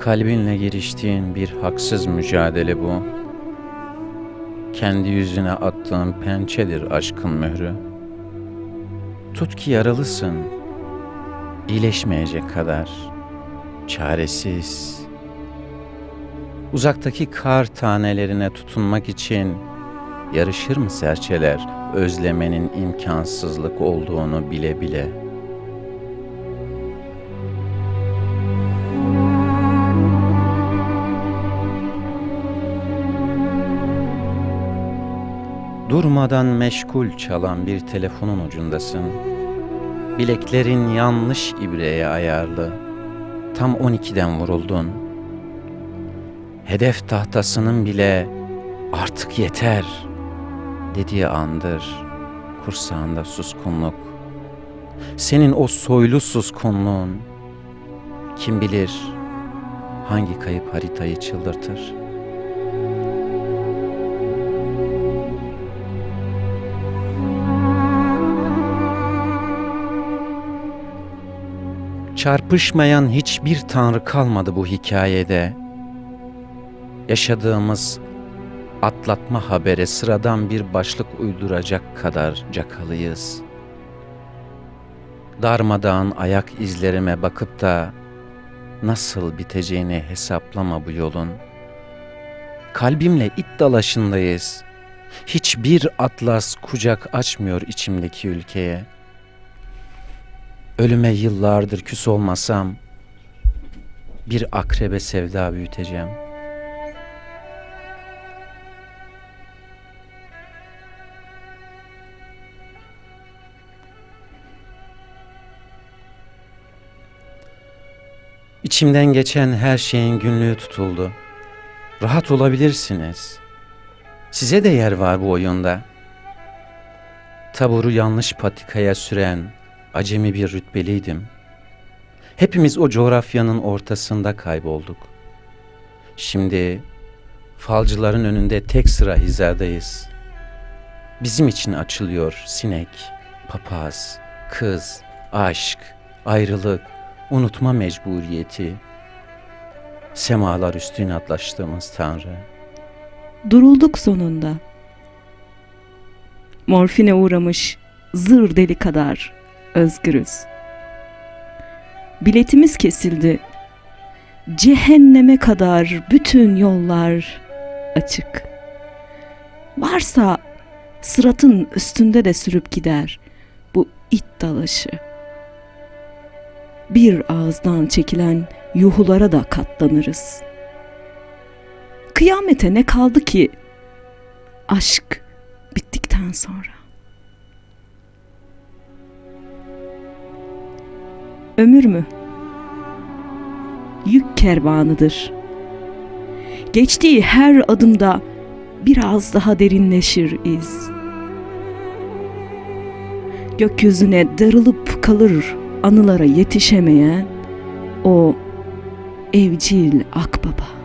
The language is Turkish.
Kalbinle giriştiğin bir haksız mücadele bu. Kendi yüzüne attığın pençedir aşkın mührü. Tut ki yaralısın, iyileşmeyecek kadar, çaresiz. Uzaktaki kar tanelerine tutunmak için yarışır mı serçeler özlemenin imkansızlık olduğunu bile bile? Durmadan meşgul çalan bir telefonun ucundasın. Bileklerin yanlış ibreye ayarlı. Tam 12'den vuruldun. Hedef tahtasının bile artık yeter dediği andır kursağında suskunluk. Senin o soylu suskunluğun kim bilir hangi kayıp haritayı çıldırtır.'' Çarpışmayan hiçbir tanrı kalmadı bu hikayede. Yaşadığımız atlatma habere sıradan bir başlık uyduracak kadar cakalıyız. Darmadağın ayak izlerime bakıp da nasıl biteceğini hesaplama bu yolun. Kalbimle it dalaşındayız. Hiçbir atlas kucak açmıyor içimdeki ülkeye.'' Ölüme yıllardır küs olmasam bir akrebe sevda büyüteceğim. İçimden geçen her şeyin günlüğü tutuldu. Rahat olabilirsiniz. Size de yer var bu oyunda. Taburu yanlış patikaya süren, acemi bir rütbeliydim. Hepimiz o coğrafyanın ortasında kaybolduk. Şimdi falcıların önünde tek sıra hizadayız. Bizim için açılıyor sinek, papaz, kız, aşk, ayrılık, unutma mecburiyeti. Semalar üstüne atlaştığımız Tanrı. Durulduk sonunda. Morfine uğramış zır deli kadar özgürüz. Biletimiz kesildi. Cehenneme kadar bütün yollar açık. Varsa sıratın üstünde de sürüp gider bu it dalaşı. Bir ağızdan çekilen yuhulara da katlanırız. Kıyamete ne kaldı ki aşk bittikten sonra? Ömür mü? Yük kervanıdır. Geçtiği her adımda biraz daha derinleşir iz. Gökyüzüne darılıp kalır anılara yetişemeyen o evcil akbaba.